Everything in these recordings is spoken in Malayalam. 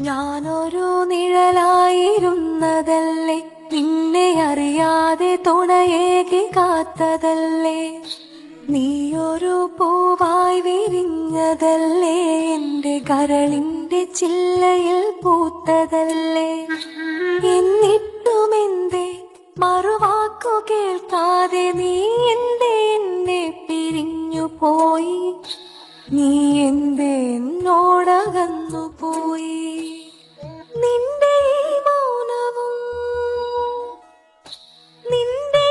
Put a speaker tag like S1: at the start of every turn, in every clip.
S1: ഞാനൊരു നിഴലായിരുന്നതല്ലേ നിന്നെ അറിയാതെ തുണയേകി കാത്തതല്ലേ. നീയൊരു പൂവായി വിരിഞ്ഞതല്ലേ എന്റെ കരളിന്റെ ചില്ലയിൽ പൂത്തതല്ലേ. എന്നിട്ടുമെന്തേ മറുവാക്കു കേൾക്കാതെ നീ എന്റെ എന്നെ പിരിഞ്ഞു പോയി നീ എന്തേ എന്നോടകന്നു പോയി നിന്റെ മൗനവും നിന്റെ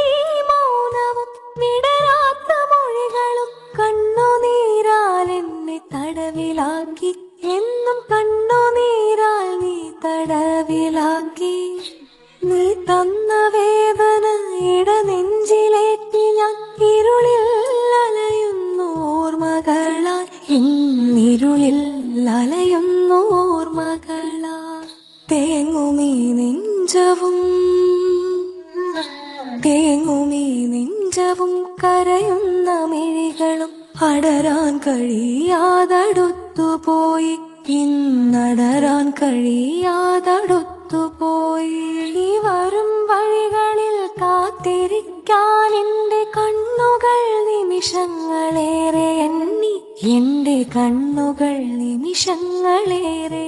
S1: മൗനവും വിടരാത്ത മൊഴികളും കണ്ണുനീരാൽ എന്നെ തടവിലാക്കി. എന്നും കണ്ണുനീരാൽ നീ തടവിലാക്കി. നീ തന്ന വേദന ഇട ഇടനെഞ്ചിലേറ്റി ഞാൻ ഇരുളിൽ തേങ്ങുമീ നെഞ്ചവും കരയുന്ന മിഴികളും അടരാൻ കഴിയാതടുത്തുപോയി ഇന്നടരാൻ കഴിയാതടുത്തുപോയി വരും വഴികളിൽ കാത്തിരിക്കാൻ എന്റെ കണ്ണുകൾ നിമിഷങ്ങളേറെ എണ്ണി. എന്റെ കണ്ണുകൾ നിമിഷങ്ങളേറെ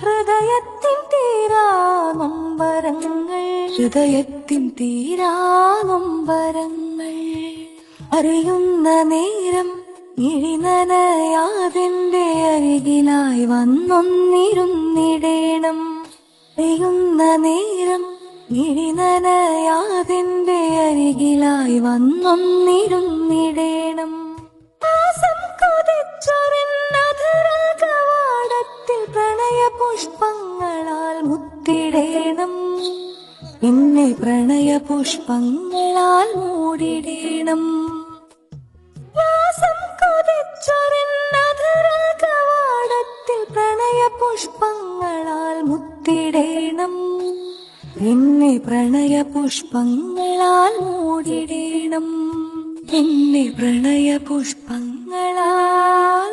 S1: ഹൃദയത്തിൻ തീരാ നൊമ്പരങ്ങൾ. ഹൃദയത്തിൻ തീരാ നൊമ്പരങ്ങൾ. അറിയുന്ന നേരം ഇഴിനനയാതെന്റെ അരികിലായി വന്നൊന്നിരുന്നിടേണം. അറിയുന്ന നേരം ഇഴിനനയാതെന്റെ അരികിലായി വന്നൊന്നിരുന്നിടേണം. പുഷ്പങ്ങളാൽ മുത്തിടേണം. എന്നെ പ്രണയ പുഷ്പങ്ങളാൽ മൂടിടേണം. വാസം കൊതിച്ചൊരിന്നധര കവാടത്തിൽ പ്രണയ പുഷ്പങ്ങളാൽ മുത്തിടേണം. എന്നെ പ്രണയ പുഷ്പങ്ങളാൽ മൂടിടേണം. എന്നെ പ്രണയ പുഷ്പങ്ങളാൽ